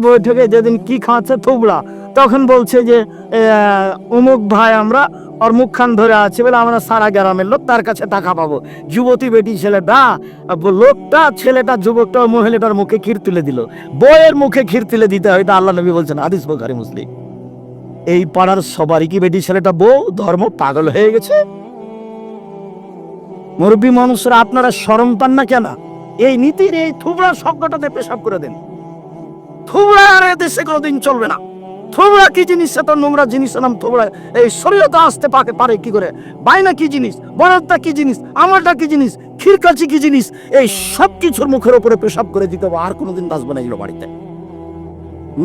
বৈঠকে যেদিন কি খাওয়াচ্ছে থুবড়া, তখন বলছে যে অমুক ভাই আমরা ওর মুখখান ধরে আছে বলে আমরা সারা গ্রামের লোক তার কাছে টাকা পাবো। যুবতী বেটি ছেলেটা লোকটা, ছেলেটা, যুবকটা মহিলাটার মুখে ক্ষীর তুলে দিল। বইয়ের মুখে ক্ষীর তুলে দিতে হয় এটা আল্লাহ নবী বলছেন আদিস বোখারি, মুসলিম। এই পাড়ার সবারই কি বেটি ছেলেটা বউ? ধর্ম পাগল হয়ে গেছে? মুরব্বী মানুষরা, আপনারা শরম পান না কেন? এই নীতির এই থুবড়া শব্দটাতে পেশাব করে দেন। থুবড়া আর দেশে কোনোদিন চলবে না। থুবড়া কি জিনিস? সেটা নোংরা জিনিস নাম থুবড়া। এই শরীয়তে আসতে পাকে, পারে কি করে? বাইনা কি জিনিস? বরাদ্দা কি জিনিস? আমারটা কি জিনিস? খিরকাচি কি জিনিস? এই সব কিছুর মুখের উপরে পেশাব করে দিতে হবে, আর কোনোদিন বাঁচবে না এগুলো বাড়িতে।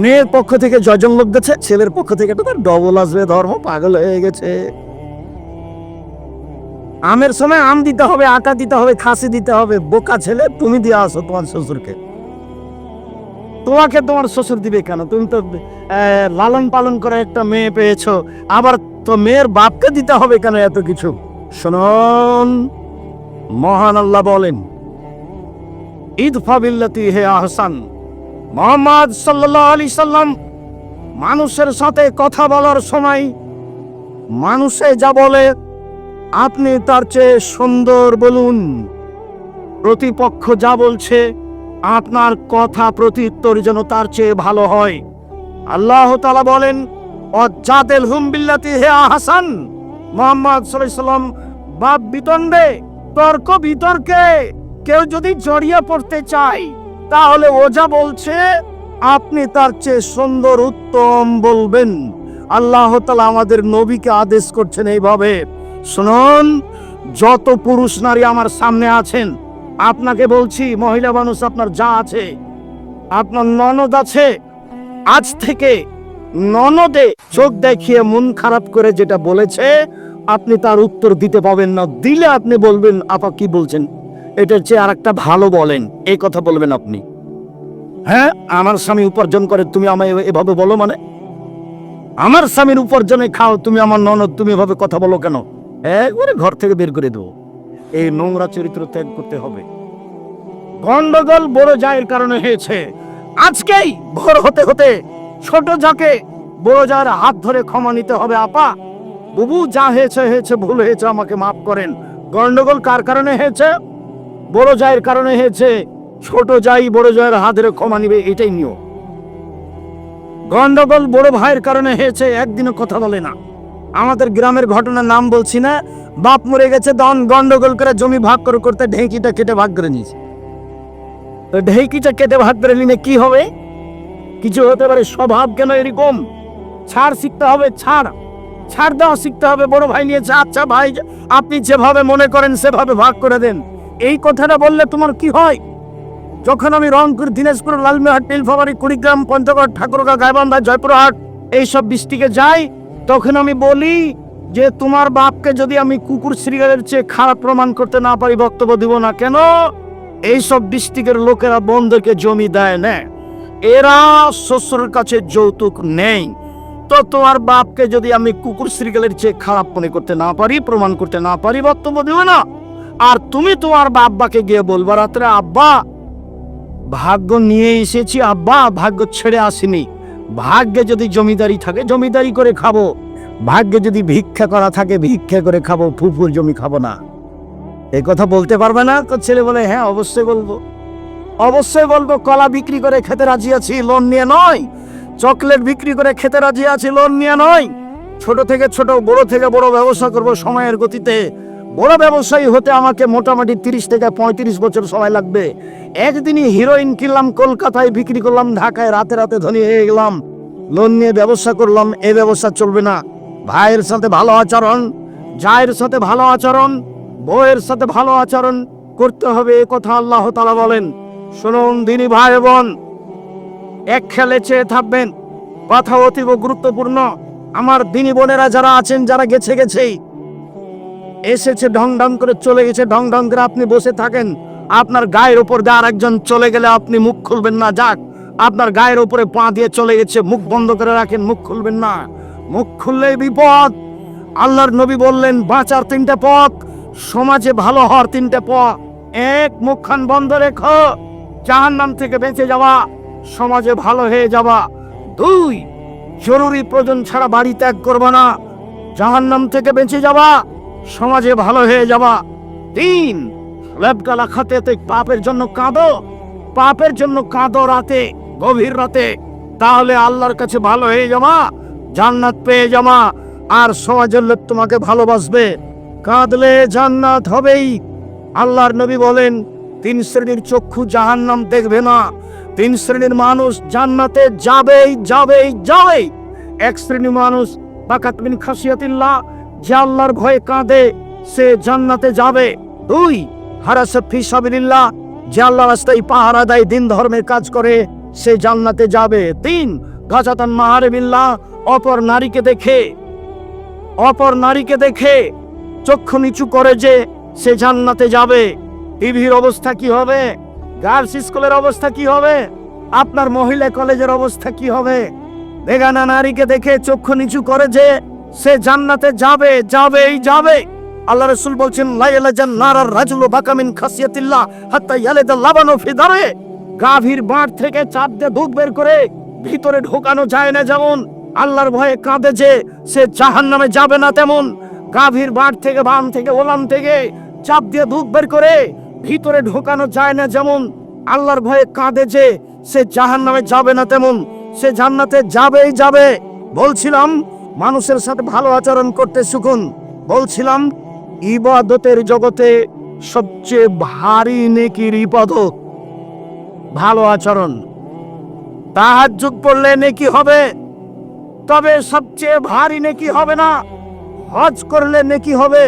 মেয়ের পক্ষ থেকে জয়জন লোক গেছে, ছেলের পক্ষ থেকে তো তার ডবল আসবে, ধর্ম পাগল হয়ে গেছে। আমের সময় আম দিতে হবে, আটা দিতে হবে, খাসি দিতে হবে, বোকা ছেলে, তুমি দিয়ে আসো তোমার শ্বশুরকে। তোমাকে তোমার শ্বশুর দিবে কেন? তুমি তো লালন পালন করে একটা মেয়ে পেয়েছ। আবার তো মেয়ের বাপকে দিতে হবে কেন এত কিছু? শুনুন, মহান আল্লাহ বলেন, ঈদ ফাবিল্লাতি হে আহসান। মোহাম্মদ সাল্লাহ আলি সাল্লাম মানুষের সাথে কথা বলার সময় মানুষে যা বলে, আপনি তার চেয়ে সুন্দর বলুন। প্রতিপক্ষ যা বলছে আপনার কথা প্রত্যুত্তর যেন তার চেয়ে ভালো হয়। আল্লাহ তালা বলেন অজাদেল হুম বিল্লাতি হে আহাসান। মোহাম্মদ সাল্লাম, বাপ বিতণ্ডে, তর্ক বিতর্কে কেউ যদি জড়িয়ে পড়তে চায়, তাহলে ও যা বলছে, আপনি তার চেয়ে সুন্দর উত্তম বলবেন। আল্লাহ তালা আমাদের নবীকে আদেশ করছেন এইভাবে, শুনুন, যত পুরুষ নারী আমার সামনে আছেন আপনাকে বলছি, মহিলা মানুষ, আপনার যা আছে, আপনার ননদ আছে, আজ থেকে ননদে চোখ দেখিয়ে মন খারাপ করে যেটা বলেছে, আপনি তার উত্তর দিতে পাবেন না। দিলে আপনি বলবেন, আপা, কি বলছেন? এটার চেয়ে আর একটা ভালো বলেন এই কথা বলবেন আপনি। হ্যাঁ আমার স্বামী উপার্জন করে, তুমি আমায় এভাবে বলো মানে? আমার স্বামীর উপার্জনে খাও, তুমি আমার ননদ, তুমি এভাবে কথা বলো কেন? একবারে ঘর থেকে বের করে দেবো। এই নোংরা চরিত্র ত্যাগ করতে হবে। গন্ডগোল বড় জায়ের কারণে হয়েছে। আজকেই ভোর হতে হতে ছোট যাকে বড় জায়ের হাত ধরে ক্ষমা নিতে হবে, আপা। বুবু, যা হয়েছে হয়েছে, ভুল হয়েছে, আমাকে মাফ করেন। গন্ডগোল কার কারণে হয়েছে? বড় জায়ের কারণে হয়েছে। ছোট যাই বড় জায়ের হাত ধরে ক্ষমা নিবে, এটাই নিয়ম। গন্ডগোল বড় ভাইয়ের কারণে হয়েছে, একদিনও কথা বলে না। আমাদের গ্রামের ঘটনার নাম বলছি না। বাপ মরে গেছে দন গন্ডগোল করে জমি ভাগ করে করতে ঢেঁকিটা কেটে ভাগ করে নিয়েছে। তো ঢেঁকিটা কেটে ভাগ করে নিলে কি হবে? কিছু হতে পারে, স্বভাব কেন এরকম? ছাড় শিখতে হবে, ছাড়। ছাড় দেওয়া শিখতে হবে, বড় ভাই নিয়েছে আচ্ছা ভাই, আপনি যেভাবে মনে করেন সেভাবে ভাগ করে দেন। এই কথাটা বললে তোমার কি হয়? যখন আমি রংপুর, দিনাজপুর লালমিহাট নীলফামারী, কুড়িগ্রাম, পঞ্চগড় ঠাকুরগা গাইবান্ধা, জয়পুরহাট, এইসব ডিস্ট্রিক্টে যাই তখন আমি বলি যে তোমার বাপকে যদি আমি কুকুর শ্রীগালের চেয়ে খারাপ প্রমাণ করতে না পারি, বক্তব্য দিব না কেন? এইসব ডিস্ট্রিক্টের লোকেরা বন্ধুকে জমি দেয় না। এরা শ্বশুরের কাছে যৌতুক নেই। তো তোমার বাপকে যদি আমি কুকুর শ্রীগালের চেয়ে খারাপ মনে করতে না পারি, প্রমাণ করতে না পারি, বক্তব্য দিব না। আর তুমি তোমার বাব্বাকে গিয়ে বলবা, রাত্রে আব্বা, ভাগ্য নিয়ে এসেছি, আব্বা, ভাগ্য ছেড়ে আসিনি। ভাগ্যে যদি জমিদারি থাকে, জমিদারি করে খাব। ভাগ্যে যদি ভিক্ষা করা থাকে, ভিক্ষা করে খাব, ফুফুর জমি খাব না। এই কথা বলতে পারবে না? ছেলে বলে হ্যাঁ অবশ্যই বলব। অবশ্যই বলব, কলা বিক্রি করে খেতে রাজি আছি, লোন নিয়ে নয়। চকলেট বিক্রি করে খেতে রাজি আছি, লোন নিয়ে নয়। ছোট থেকে ছোট, বড় থেকে বড় ব্যবসা করব সময়ের গতিতে। বড় ব্যবসায়ী হতে আমাকে মোটামুটি তিরিশ থেকে পঁয়ত্রিশ বছর সময় লাগবে। একদিনই হিরোইন কিনলাম, কলকাতায় বিক্রি করলাম, ঢাকায় রাতে রাতে ধনী হয়ে গেলাম। লোন নিয়ে ব্যবসা করলাম, এ ব্যবসা চলবে না। ভাইয়ের সাথে ভালো আচরণ, জায়ের সাথে ভালো আচরণ, বউয়ের সাথে ভালো আচরণ করতে হবে, এ কথা আল্লাহ তালা বলেন। শুনুন, দিনী ভাই বোন, এক খেলে চেয়ে থাকবেন। কথা অতীব গুরুত্বপূর্ণ। আমার দিনী বোনেরা যারা আছেন, যারা গেছে গেছেই এসেছে, ঢং ঢং করে চলে গেছে, ঢং ঢং করে আপনি বসে থাকেন। আপনার গায়ের উপর দিয়ে আরেকজন চলে গেলে আপনি মুখ খুলবেন না। যাক, আপনার গায়ের উপরে পা দিয়ে চলে গেছে, মুখ বন্ধ করে রাখেন, মুখ খুলবেন না। মুখ খুললেই বিপদ। আল্লাহর নবী বললেন, বাঁচার তিনটে পথ, সমাজে ভালো হওয়ার তিনটে পথ। এক, মুখখান বন্ধ রেখো, জাহান্নাম থেকে বেঁচে যাওয়া, সমাজে ভালো হয়ে যাওয়া। দুই, জরুরি প্রয়োজন ছাড়া বাড়ি ত্যাগ করব না। জাহান্নাম থেকে বেঁচে যাবা সমাজে ভালো হয়ে যাবা। তিন লেপগালা খাতে তুই পাপের জন্য কাঁদো। পাপের জন্য কাঁদো রাতে, গভীর রাতে। তাহলে আল্লাহর কাছে ভালো হয়ে যাবা, জান্নাত পেয়ে যাবা। আর সমাজের লোক তোমাকে ভালোবাসবে। কাঁদলে জান্নাত হবেই। আল্লাহর নবী বলেন, তিন শ্রেণির চক্ষু জাহান্নাম দেখবে না। তিন শ্রেণির মানুষ জান্নাতে যাবেই যাবেই যাবেই। এক শ্রেণির মানুষ বাকাত বিন খাসিয়াতিল্লাহ যে আল্লাহর ভয়ে কাঁদে, সে জান্নাতে যাবে। দুই, হারাসে ফি সাবিলিল্লাহ, যে আল্লাহ রাস্তায় পাহারা দেয়, দিন ধর্মের কাজ করে, সে জান্নাতে যাবে। তিন, গাজাতান মাহারেবিল্লাহ, অপর নারীকে দেখে। অপর নারীকে দেখে, চক্ষু নিচু করে যে সে জান্নাতে যাবে। টিভির অবস্থা কি হবে? গার্লস স্কুলের অবস্থা কি হবে? আপনার মহিলা কলেজের অবস্থা কি হবে? বেগানা নারীকে দেখে চক্ষু নিচু করে যে সে জান্নাতে যাবে, যাবেই যাবে আল্লাহ রসুল বলছেন, লাইলা জান্নারার রাজুল বাকামিন খাসিয়াতিল্লাহ, হাত্তা ইয়ালেদা লাবানো ফিদারে। গাভীর বাঁট থেকে চাপ দিয়ে দুধ বের করে ভিতরে ঢোকানো যায় না যেমন। আল্লাহর ভয়ে কাঁদে যে, সে জাহান্নামে যাবে না তেমন। গাভীর বাঁট থেকে বাম থেকে ওলাম থেকে চাপ দিয়ে দুধ বের করে ভিতরে ঢোকানো যায় না যেমন। আল্লাহর ভয়ে কাঁদে যে, সে জাহান্নামে যাবে না তেমন। সে জান্নাতে যাবেই, যাবে। বলছিলাম মানুষের সাথে ভালো আচরণ করতে শিখুন। বলছিলাম, ইবাদতের জগতে সবচেয়ে ভারী নেকির ইবাদত, ভালো আচরণ। তাহার যুগ পড়লে নেকি হবে, তবে সবচেয়ে ভারী নেকি হবে না। হজ করলে নেকি হবে,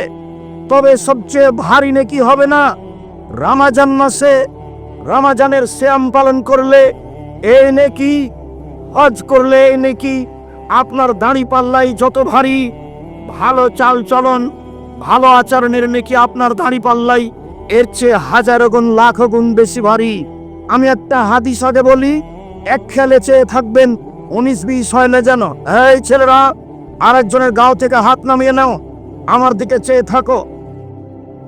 তবে সবচেয়ে ভারী নেকি হবে না। রামাজান মাসে রামাজানের শ্যাম পালন করলে এই নেকি, হজ করলে এই নেকি আপনার দাড়ি পাল্লাই যত ভারী, ভালো চাল চলন ভালো আচরণের নেকি আপনার দাড়ি পাল্লাই, এর চেয়ে হাজারো গুণ, লাখ গুণ বেশি ভারী। আমি একটা হাদিস আগে বলি, এক খেলে চেয়ে থাকবেন, উনিশ বিশ হয় না যেন। এই ছেলেরা, আরেকজনের গাও থেকে হাত নামিয়ে নাও, আমার দিকে চেয়ে থাকো।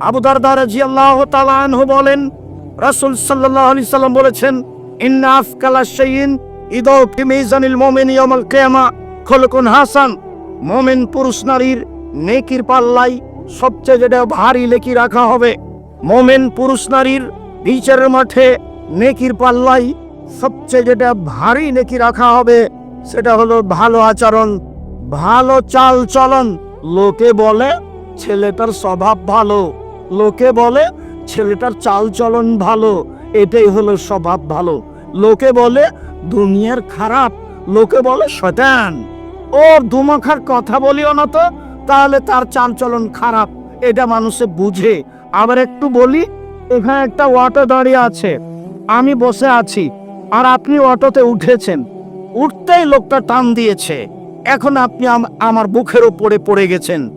আবু দারদার জিয়াল্লাহ তালানহু বলেন, রাসূল সাল্লাল্লাহু আলাইহি সাল্লাম বলেছেন, ইন্না আফকালা শাইইন ইদাউ ফি মিজানিল মুমিন ইয়াউমাল কিয়ামা। খলকুন হাসান, মোমেন পুরুষ নারীর নেকির পাল্লাই সবচেয়ে যেটা ভারী লেকি রাখা হবে। মোমেন পুরুষ নারীর বিচারের মাঠে নেকির পাল্লাই সবচেয়ে যেটা ভারী নেকি রাখা হবে, সেটা হলো ভালো আচরণ, ভালো চাল চলন। লোকে বলে ছেলেটার স্বভাব ভালো, লোকে বলে ছেলেটার চাল চলন ভালো, এটাই হলো স্বভাব ভালো। লোকে বলে দুনিয়ার খারাপ লোকে বলে, শয়তান ও দুমাখার কথা বলিও না তো, তাহলে তার চাল চলন খারাপ, এটা মানুষে বুঝে। আবার একটু বলি, এখানে একটা অটো দাঁড়িয়ে আছে, আমি বসে আছি, আর আপনি অটোতে উঠেছেন। উঠতেই লোকটা টান দিয়েছে, এখন আপনি আম- আমার বুকের উপরে পড়ে গেছেন,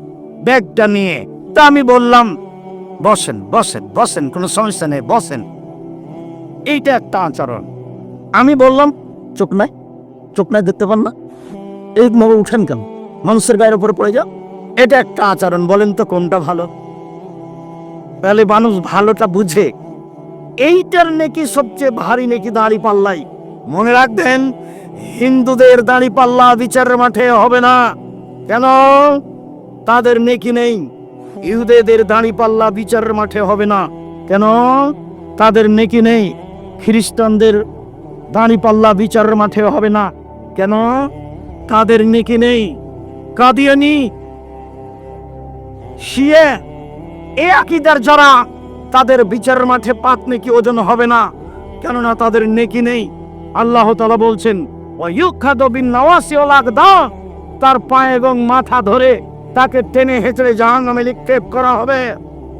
ব্যাগটা নিয়ে। তা আমি বললাম, বসেন বসেন বসেন, কোনো সমস্যা নেই, বসেন। এইটা একটা আচরণ। আমি বললাম, চোখ নাই চোখ নাই দেখতে পান না? এই মগে উঠেন কেন? মানুষের গায়ের উপরে পড়ে যাও। এটা একটা আচরণ, বলেন তো কোনটা ভালো? তাহলে মানুষ ভালোটা বুঝে। এইটার নাকি সবচেয়ে ভারী নাকি দাড়ি পাল্লাই। মনে রাখবেন, হিন্দুদের দাড়ি পাল্লা বিচারের মাঠে হবে না। কেন? তাদের নেকি নেই। ইহুদেদের দাড়ি পাল্লা বিচারের মাঠে হবে না। কেন? তাদের নেকি নেই। খ্রিস্টানদের দাড়ি পাল্লা বিচারের মাঠে হবে না। কেন? তাদের নেকি নেই। কাদিয়ানি, শিয়ে, এ আকিদার যারা, তাদের বিচারের মাঠে পাত নেকি ওজন হবে না। কেননা তাদের নেকি নেই। আল্লাহ তালা বলছেন তার পা এবং মাথা ধরে তাকে টেনে হেঁচড়ে জাহাঙ্গামে নিক্ষেপ করা হবে।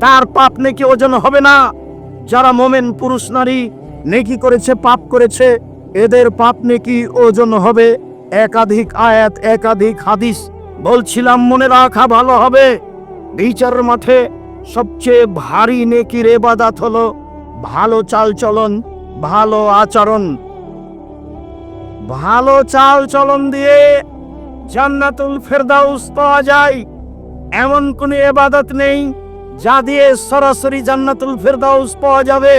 তার পাপ নেকি ওজন হবে না। যারা মোমেন পুরুষ নারী, নেকি করেছে, পাপ করেছে এদের পাপ নেকি ওজন হবে। একাধিক আয়াত, একাধিক হাদিস। বলছিলাম, মনে রাখা ভালো হবে। বিচার মাঠে সবচেয়ে ভারী নেকির এবাদাত হলো ভালো চাল চলন ভালো আচরণ। ভালো চাল চলন দিয়ে জান্নাতুল ফেরদাউস পাওয়া যায়। এমন কোন এবাদত নেই যা দিয়ে সরাসরি জান্নাতুল ফেরদাউস পাওয়া যাবে।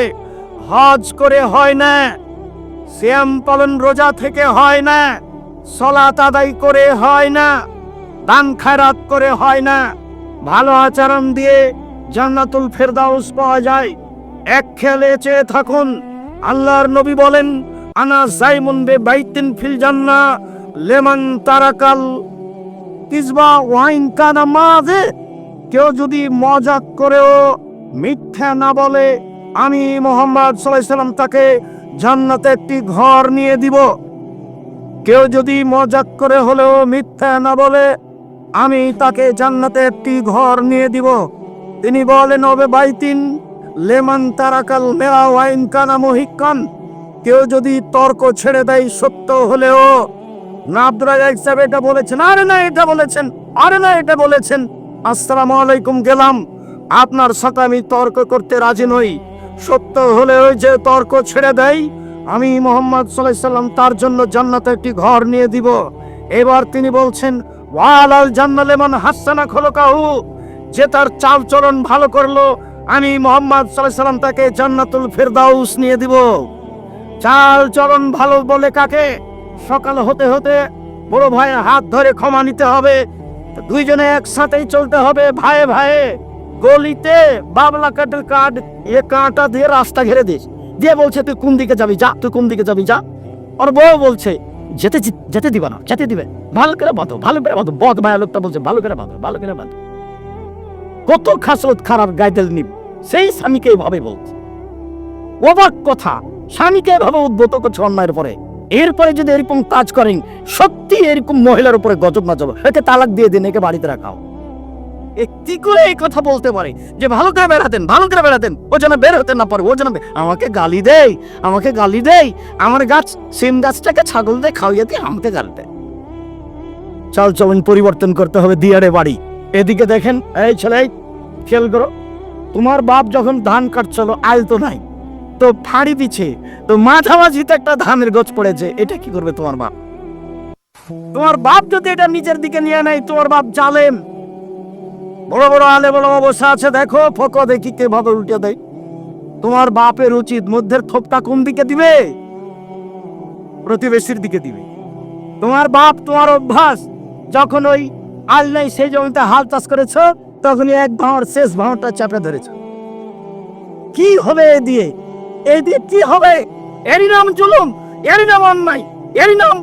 হজ করে হয় না। শ্যাম পালন রোজা থেকে হয় না, সলাত আদায় করে হয় না, দান খায়রাত করে হয় না। ভালো আচরণ দিয়ে জান্নাতুল ফেরদাউস পাওয়া যায়। এক খেয়ালে চেয়ে থাকুন, আল্লাহর নবী বলেন, আনা জাইমুন বে বাইতিন ফিল জান্না, লেমন তারাকাল কিসবা ওয়াইন কানা মাঝে কেউ যদি মজাক করেও মিথ্যা না বলে, আমি মোহাম্মদ সাল্লাল্লাহু সাল্লাম তাকে জান্নাতে একটি ঘর নিয়ে দিব। কেউ যদি মজাক করে হলেও মিথ্যা না বলে, আমি তাকে জান্নাতে একটি ঘর নিয়ে দিব। তিনি বলেন, ওবে বাইতিন, লেমন তারাকাল মেয়া ওয়াইন কানা মহিকান কেউ যদি তর্ক ছেড়ে দেয় সত্য হলেও সাহেব এটা বলেছেন, আরে না, এটা বলেছেন, আরে না, এটা বলেছেন। আসসালামু আলাইকুম, গেলাম। আপনার সাথে আমি তর্ক করতে রাজি নই। সত্য হলে ওই যে তর্ক ছেড়ে দেয়, আমি মোহাম্মদ সাল্লাম তার জন্য জান্নাতে একটি ঘর নিয়ে দিব। এবার তিনি বলছেন, ওয়ালাল জান্নালেমান হাসানা খোলকাহু, যে তার চাল চলন ভালো করল, আমি মোহাম্মদ সাল্লাম তাকে জান্নাতুল ফেরদাউস নিয়ে দিব। চাল চলন ভালো বলে কাকে? সকাল হতে হতে বড় ভাইয়ের হাত ধরে ক্ষমা নিতে হবে। দুইজনে একসাথেই চলতে হবে ভাইয়ে ভাইয়ে। গলিতে বাবলা কাঠের কাঠ, এ কাঁটা দিয়ে রাস্তা ঘেরে দিস দিয়ে বলছে, তুই কোন দিকে যাবি? যা, তুই কোন দিকে যাবি? যা। ওর বউ বলছে, যেতে যেতে দিবা না, যেতে দিবে। ভালো করে বাঁধো, ভালো করে বাঁধো। বদ মায়া লোকটা বলছে, ভালো করে বাঁধো, ভালো করে বাঁধো। কত খাসরত খারাপ গাইদেল নিব সেই স্বামীকে এইভাবে বলছে। অবাক কথা, স্বামীকে এভাবে উদ্ভূত করছে অন্যায়ের পরে এরপরে যদি এরকম কাজ করেন সত্যি এরকম মহিলার উপরে গজব না যাবে একে তালাক দিয়ে দিন, একে বাড়িতে রাখাও। একটি করে এই কথা বলতে পারে যে ভালো করে বেড়াতেন, ভালো করে বেড়াতেন। ও যেন বের হতে না পারে, ও যেন আমাকে গালি দেয়, আমাকে গালি দেয়, আমার গাছ, সিম গাছটাকে ছাগল দিয়ে খাওয়াইয়ে দিয়ে আমাকে গালি দেয়। চাল চলন পরিবর্তন করতে হবে দিয়ারে বাড়ি। এদিকে দেখেন, এই ছেলে খেয়াল করো, তোমার বাপ যখন ধান কাটছিল আইল তো নাই, তো ফাড়ি দিচ্ছে তো মাঝামাঝিতে একটা ধানের গোছ পড়েছে, এটা কি করবে তোমার বাপ? তোমার বাপ যদি এটা নিজের দিকে নিয়ে নেয়, তোমার বাপ জালেম। বড় বড় আলে বড় অবস্থা আছে, দেখো, ফক দেখি কে ভাবে উল্টে দেয়। তোমার বাপের উচিত মধ্যের থোপটা কোন দিকে দিবে? প্রতিবেশীর দিকে দিবে। তোমার বাপ তোমার অভ্যাস, যখন ওই আল নাই সেই জমিতে হাল চাষ করেছ, তখনই এক ভাঁড়, শেষ ভাঁড়টা চাপে ধরেছ। কি হবে এ দিয়ে? এই দিয়ে কি হবে? এরই নাম জুলুম, এরই নাম অন্যায়, এরই নাম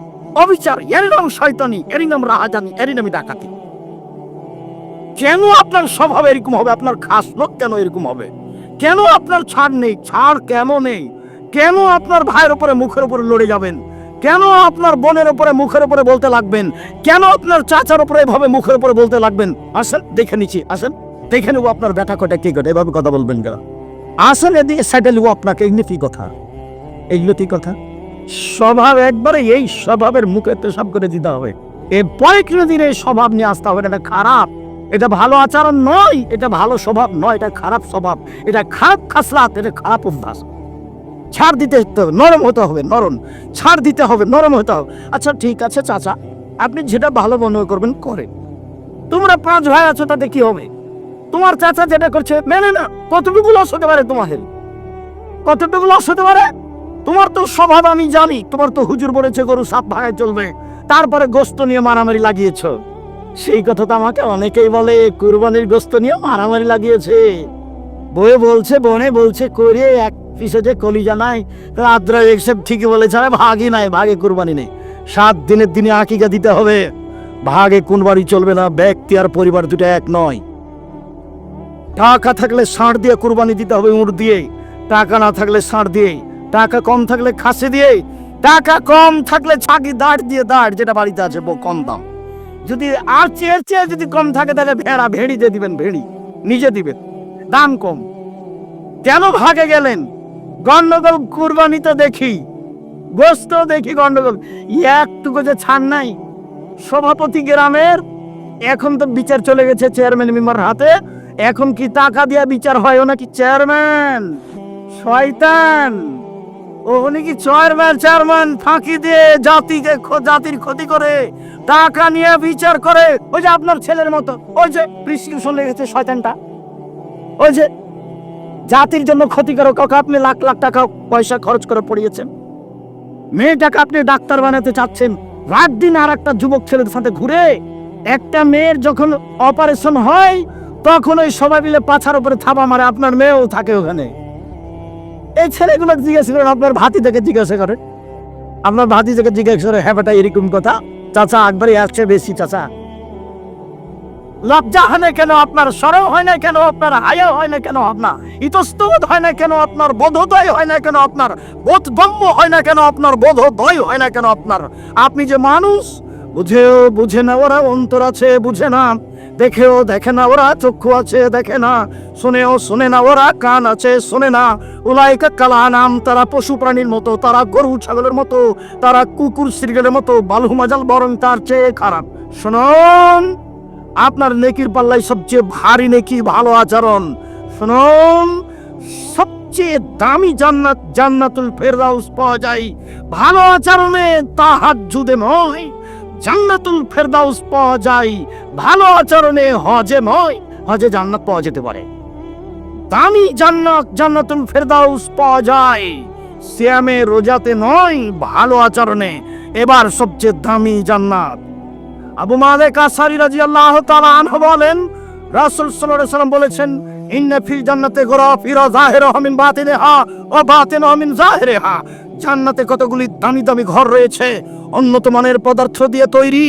অবিচার, এরই নাম শয়তানি, এরই নাম রাহাজানি, এরই নামই ডাকাতি। কেন আপনার স্বভাব এরকম হবে? আপনার খাস লোক কেন এরকম হবে? কেন আপনার ছাড় নেই? ছাড় কেন নেই? কেন আপনার ভাইয়ের উপরে, মুখের উপরে লড়ে যাবেন? কেন আপনার বোনের উপরে, মুখের উপরে বলতে লাগবেন? কেন আপনার চাচার উপরে এভাবে মুখের উপরে বলতে লাগবেন? আসেন, দেখে নিচ্ছি, আসেন। দেখে নেব আপনার ব্যথা কটা, কি ঘটে এভাবে কথা বলবেন কেন? আসেন, এদিকে সাইডে নেব আপনাকে এগুলো কি কথা। এগুলো কি কথা। স্বভাব, একবারে এই স্বভাবের মুখে পেশাব করে দিতে হবে। এরপরে কোনোদিন এই স্বভাব নিয়ে আসতে হবে, এটা খারাপ। এটা ভালো আচরণ নয়, এটা ভালো স্বভাব নয়, এটা খারাপ স্বভাব। এটা খারাপ খাসলাত, এটা খারাপ অভ্যাস। ছাড় দিতে নরম হতে হবে, নরম। ছাড় দিতে হবে, নরম হতে হবে। আচ্ছা ঠিক আছে, চাচা। আপনি যেটা ভালো মনে করবেন, করেন। তোমরা পাঁচ ভাই আছো, তাতে কি হবে? তোমার চাচা যেটা করছে, মেনে না। কতটুকু লস হতে পারে তোমাদের? কতটুকু লস হতে পারে? তোমার তো স্বভাব আমি জানি। তোমার তো হুজুর বলেছে, গরু সাপ ভাগায় চলবে। তারপরে গোস্ত নিয়ে মারামারি লাগিয়েছ। সেই কথা তো আমাকে অনেকেই বলে, কুরবানির গোস্ত নিয়ে মারামারি লাগিয়েছে। বয়ে বলছে, বনে বলছে করে এক পিসে যে কলিজা নাই আদ্রা এসব ঠিকই বলেছে, আরে ভাগই নাই, ভাগে কুরবানি নেই। সাত দিনের দিনে আকিকা দিতে হবে। ভাগে কোন বাড়ি চলবে না, ব্যক্তি আর পরিবার দুটো এক নয়। টাকা থাকলে ষাঁড় দিয়ে কুরবানি দিতে হবে উঁট দিয়ে। টাকা না থাকলে ষাঁড় দিয়ে। টাকা কম থাকলে খাসি দিয়ে। টাকা কম থাকলে ছাগি দাঁড় দিয়ে দাঁড়, যেটা বাড়িতে আছে কম দাম। যদি আর চেয়ে চেয়ে যদি কম থাকে, তাহলে ভেড়া ভেড়ি দিয়ে দিবেন, ভেড়ি। নিজে দিবেন। দাম কম। কেন ভাগে গেলেন? গন্ডগোল কুরবানিতে দেখি। গোস্ত দেখি গন্ডগোল একটুকু যে ছাড় নাই। সভাপতি গ্রামের, এখন তো বিচার চলে গেছে চেয়ারম্যান মেম্বার হাতে। এখন কি টাকা দিয়ে বিচার হয় নাকি চেয়ারম্যান শয়তান! উনি কি চেয়ারম্যান চেয়ারম্যান ফাঁকি দিয়ে জাতিকে জাতির ক্ষতি করে, টাকা নিয়ে বিচার করে? ওই যে আপনার ছেলের মতো। ওই যে প্রিসক্রিপশন লেগেছে শয়তানটা। ওই যে জাতির জন্য ক্ষতিকারক কাউকে আপনি লাখ লাখ টাকা পয়সা খরচ করে পড়িয়েছেন। মেয়েটাকে আপনি ডাক্তার বানাতে চাচ্ছেন। রাত দিন আর একটা যুবক ছেলের সাথে ঘুরে একটা মেয়ের যখন অপারেশন হয়, তখন ওই সবাই মিলে পাছার উপরে থাবা মারে। আপনার মেয়েও থাকে ওখানে। এই ছেলেগুলো জিজ্ঞেস করেন, আপনার ভাতি থেকে জিজ্ঞাসা করেন। আপনার ভাতি থেকে জিজ্ঞাসা করে হ্যাঁ বেটা, এরকম কথা। চাচা একবারই আসছে বেশি, চাচা। লজ্জা হয় না কেন আপনার, সরম হয় না কেন আপনার, হায়া হয় না কেন আপনার ইতস্তবোধ হয় না কেন আপনার, বোধোদয় হয় না কেন আপনার, বোধগম্য হয় না কেন আপনার, বোধোদয় হয় না কেন আপনার। আপনি যে মানুষ, বুঝেও বুঝে না, ওরা অন্তর আছে, বুঝে না। দেখেও দেখে না ওরা, চক্ষু আছে দেখে না। শুনেও শুনে না ওরা, কান আছে শুনে না। উলাইকা কালা নাম তারা পশু প্রাণীর মতো, তারা গরু ছাগলের মতো, তারা কুকুর শ্রীগেলের মতো, বালু মাজাল বরং তার চেয়ে খারাপ। শুনুন, আপনার নেকির পাল্লাই সবচেয়ে ভারী নেকি ভালো আচরণ। শুনুন, সবচেয়ে দামি জান্নাত, জান্নাতুল ফেরদাউস পাওয়া যায়। ভালো আচরণে তাহার জুদে নয়। জান্নাতুল ফেরদাউস পাওয়া যায়। ভালো আচরণে হজে নয়, হজে জান্নাত পাওয়া যেতে পারে। দামি জান্নাত, জান্নাতুল ফেরদাউস পাওয়া যায়। শ্যামে রোজাতে নয়, ভালো আচরণে। এবার সবচেয়ে দামি জান্নাত। আবু মালেক আসারি রাদিয়াল্লাহু তাআলা আনহু বলেন, রাসূল আলাইহি সাল্লাম বলেছেন, ইন্না ফিল জান্নাতে গরাফিরা যাহিরুহা মিন বাতিনিহা ওয়া বাতিনুহা মিন যাহিরিহা জান্নাতে কতগুলি দামি দামি ঘর রয়েছে উন্নত মানের পদার্থ দিয়ে তৈরি,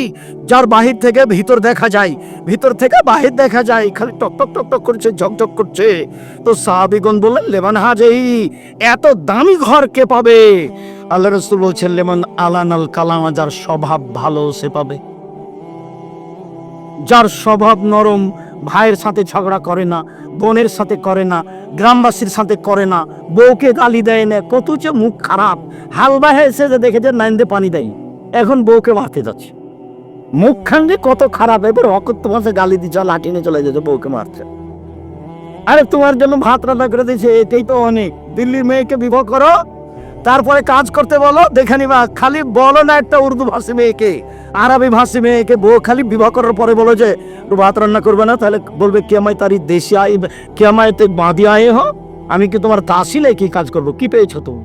যার বাহির থেকে ভিতর দেখা যায়। ভিতর থেকে বাহির দেখা যায়, খালি টক টক টক টক করছে ঝকঝক করছে। তো সাহাবিগণ বললেন লেমান হাজেই, এত দামি ঘর কে পাবে? আল্লাহ রসুল বলছেন লেমন আলানাল কালামা, যার স্বভাব ভালো, সে পাবে। যার স্বভাব নরম ভাইয়ের সাথে ঝগড়া করে না, বোনের সাথে করে না, গ্রামবাসীর সাথে করে না। বউকে গালি দেয় না, কত যে মুখ খারাপ। হালবা এসে যে দেখে যে নাইন্দে পানি দেয়। এখন বউকে মারতে যাচ্ছে। মুখ খাঙ্গে কত খারাপ, এবার অকত্য মাসে গালি দিচ্ছে লাঠি নিয়ে চলে যাচ্ছে, বউকে মারছে। আরে তোমার জন্য ভাত রান্না করে দিয়েছে, এটাই তো অনেক। দিল্লির মেয়েকে বিবাহ করো, তারপরে কাজ করতে বলো, দেখে নিবা, খালি বলো না একটা উর্দু ভাষী মেয়েকে। আরবি ভাষী মেয়েকে বউ খালি বিবাহ করার পরে বলো যে ভাত রান্না করবে না, তাহলে বলবে কে আমায় তারি দেশে আই কে আমায় তে বাঁধি আয়ে হো, আমি কি তোমার নাই কি কাজ করব? কি পেয়েছ তুমি?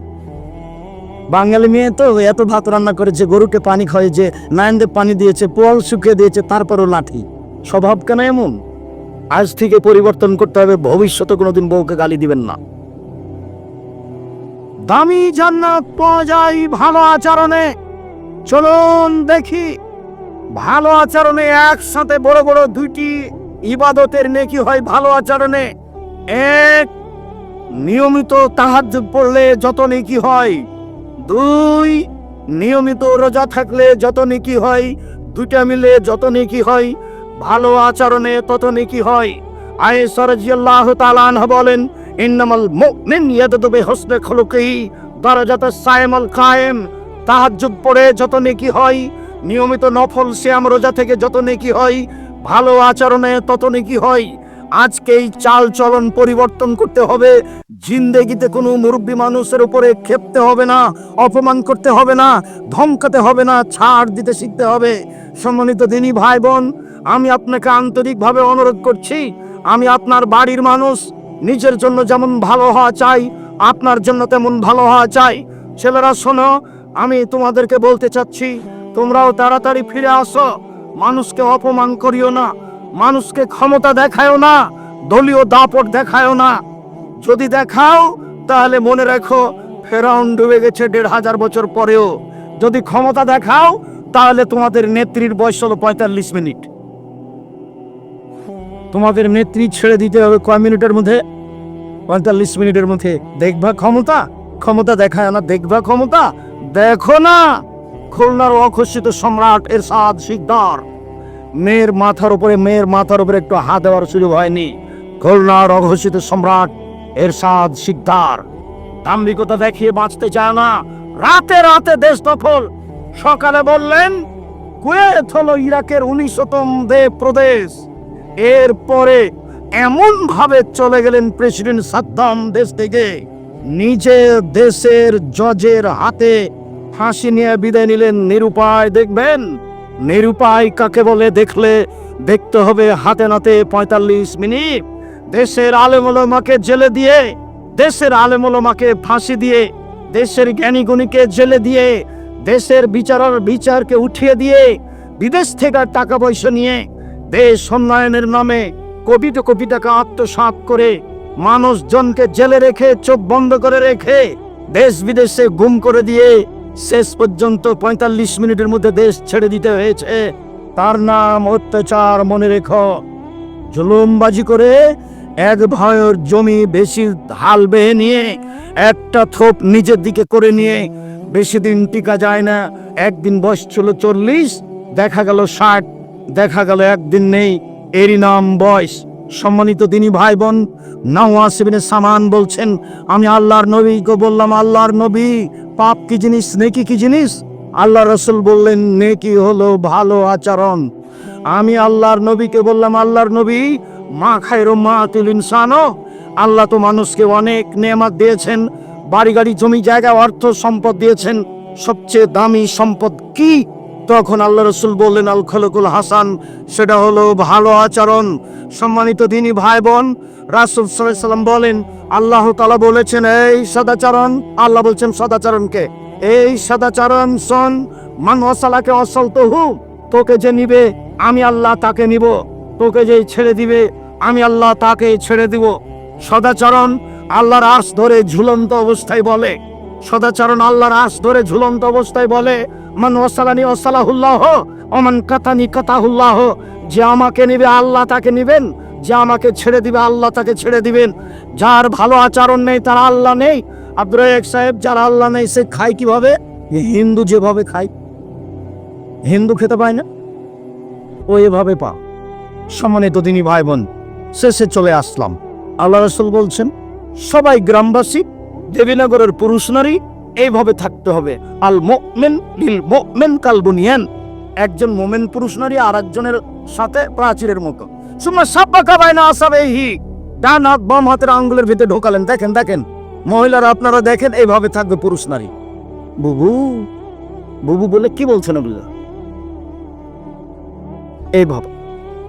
বাঙালি মেয়ে তো এত ভাত রান্না করেছে গরুকে পানি খাওয়াইছে নায়নদে পানি দিয়েছে, পোয়াল শুকিয়ে দিয়েছে, তারপরও লাঠি। স্বভাব কেন এমন? আজ থেকে পরিবর্তন করতে হবে, ভবিষ্যতে কোনোদিন বউকে গালি দিবেন না। দামি জান্নাত পাওয়া যায় ভালো আচরণে। চলুন দেখি। ভালো আচরণে একসাথে বড় বড় দুইটি ইবাদতের নেকি হয় ভালো আচরণে। এক, নিয়মিত তাহাজ্জুদ পড়লে যত নেকি হয়। দুই, নিয়মিত রোজা থাকলে যত নেকি হয়। দুইটা মিলে যত নেকি হয়, ভালো আচরণে তত নেকি হয়। আয়েশা রাদিয়াল্লাহু তাআলা আনহা বলেন, ইন্নামাল মুমিন ইয়াদু বিহুসনি খুলুকিহি, দারাজাত সাইমাল কায়েম। তাহাজ্জুদ পড়ে যত নেকি হয়, নিয়মিত নফল শ্যাম রোজা থেকে যত নেকি হয়, ভালো আচরণে তত নেকি হয়। আজকে এই চাল চলন পরিবর্তন করতে হবে, জিন্দেগিতে কোনো মুরব্বী মানুষের উপরে ক্ষেপতে হবে না, অপমান করতে হবে না, ধমকাতে হবে না, ছাড় দিতে শিখতে হবে। সম্মানিত দিনী ভাই বোন আমি আপনাকে আন্তরিকভাবে অনুরোধ করছি, আমি আপনার বাড়ির মানুষ, নিজের জন্য যেমন ভালো হওয়া চাই, আপনার জন্য তেমন ভালো হওয়া চাই। ছেলেরা শোনো আমি তোমাদেরকে বলতে চাচ্ছি, তোমরাও তাড়াতাড়ি ফিরে আসো। মানুষকে অপমান করিও না, মানুষকে ক্ষমতা দেখায়ও না, দলীয় দাপট দেখায়ও না। যদি দেখাও, তাহলে মনে রাখো, ফেরাউন ডুবে গেছে দেড় হাজার বছর পরেও। যদি ক্ষমতা দেখাও, তাহলে তোমাদের নেত্রীর বয়স হলো পঁয়তাল্লিশ মিনিট। তোমাদের নেত্রী ছেড়ে দিতে হবে কয় মিনিটের মধ্যে? পঁয়তাল্লিশ মিনিটের মধ্যে। দেখবা ক্ষমতা? ক্ষমতা দেখায় না, দেখবা ক্ষমতা? দেখো না, খুলনার অঘোষিত সম্রাট এরশাদ শিকদার। মেয়ের মাথার উপরে, মেয়ের মাথার উপরে একটু হাত দেওয়ার সুযোগ হয়নি। খুলনার অঘোষিত সম্রাট এরশাদ শিকদার। দাম্ভিকতা দেখিয়ে বাঁচতে চায় না। রাতে রাতে দেশ দখল। সকালে বললেন, কুয়েত হলো ইরাকের উনিশতম দেব প্রদেশ এরপরে এমন ভাবে চলে গেলেন প্রেসিডেন্ট সাদ্দাম দেশ থেকে। নিজের দেশের জজের হাতে ফাঁসি নিয়ে বিদায় নিলেন নিরুপায়, দেখবেন? নিরুপায় কাকে বলে দেখলে দেখতে হবে হাতে নাতে পঁয়তাল্লিশ মিনিট। দেশের আলেমলমাকে জেলে দিয়ে, দেশের আলেমলমাকে ফাঁসি দিয়ে, দেশের জ্ঞানী গুণীকে জেলে দিয়ে, দেশের বিচারার বিচারকে উঠিয়ে দিয়ে, বিদেশ থেকে টাকা পয়সা নিয়ে দেশ উন্নয়নের নামে কোটি কোটি টাকা আত্মসাৎ করে মানুষজনকে জেলে রেখে, চোখ বন্ধ করে রেখে দেশ বিদেশে গুম করে দিয়ে শেষ পর্যন্ত পঁয়তাল্লিশ মিনিটের মধ্যে দেশ ছেড়ে দিতে হয়েছে। তার নাম অত্যাচার মনে রেখ। জুলুমবাজি করে এক ভয়ের জমি বেশি হাল বেয়ে নিয়ে, একটা থোপ নিজের দিকে করে নিয়ে, বেশি দিন টিকা যায় না। একদিন বয়স ছিল চল্লিশ, দেখা গেল ষাট, দেখা গেল একদিন নেই। এরই নাম বয়স। সম্মানিত তিনি ভাই বোন নাওয়াসিবিনে সামান বলছেন, আমি আল্লাহর নবীকে বললাম, আল্লাহর নবী পাপ কি জিনিস, নেকি কি জিনিস? আল্লাহ রসুল বললেন, নেকি হলো ভালো আচরণ। আমি আল্লাহর নবীকে বললাম, আল্লাহর নবী, মা খায়রো মা তুল ইনসানো। আল্লাহ তো মানুষকে অনেক নেমাত দিয়েছেন বাড়ি গাড়ি জমি, জায়গা, অর্থ সম্পদ দিয়েছেন। সবচেয়ে দামি সম্পদ কি? তখন আল্লাহ রসুল বললেন আল খলকুল হাসান, সেটা হলো ভালো আচরণ। সম্মানিত দিনী ভাই বোন, রাসুল সাল্লাম বলেন আল্লাহ তালা বলেছেন, এই সদাচরণ, আল্লাহ বলছেন সদাচরণকে এই সদাচরণ সন মান অসল তো হু, তোকে যে নিবে, আমি আল্লাহ তাকে নিব। তোকে যে ছেড়ে দিবে, আমি আল্লাহ তাকে ছেড়ে দিব। সদাচরণ আল্লাহর আশ ধরে ঝুলন্ত অবস্থায় বলে। সদাচরণ আল্লাহর আশ ধরে ঝুলন্ত অবস্থায় বলে, মান ওসালানি ওসালাহুল্লাহ অমান কাতানি কাতাহুল্লাহ, যে আমাকে নিবে, আল্লাহ তাকে নিবেন যে আমাকে ছেড়ে দিবে, আল্লাহ তাকে ছেড়ে দিবেন। যার ভালো আচরণ নেই, তার আল্লাহ নেই। আব্দুল সাহেব, যার আল্লাহ নেই, সে খায় কীভাবে? হিন্দু যেভাবে খায়। হিন্দু খেতে পায় না? ও এভাবে পা। সম্মানিত দিনী ভাই বোন শেষে চলে আসলাম। আল্লাহ রসুল বলছেন, সবাই গ্রামবাসী, দেবীনগরের পুরুষ নারী, এইভাবে থাকতে হবে। আল মোমেন লিল মোমেন কালবুনিয়ান একজন মোমেন পুরুষ নারী আর একজনের সাথে প্রাচীরের মতো। সুমা সাব্বা কাবায় না আসাবে হি ডান হাত বাম হাতের আঙ্গুলের ভিতরে ঢোকালেন। দেখেন দেখেন মহিলারা আপনারা দেখেন এইভাবে থাকবে পুরুষ নারী। বুবু বুবু বলে কি বলছেন ওগুলো এইভাবে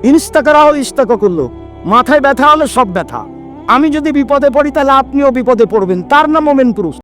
ইনস্তা করাও ইস্তাকা করল মাথায় ব্যথা হলে সব ব্যথা। আমি যদি বিপদে পড়ি তাহলে আপনিও বিপদে পড়বেন। তার নাম মোমেন পুরুষ।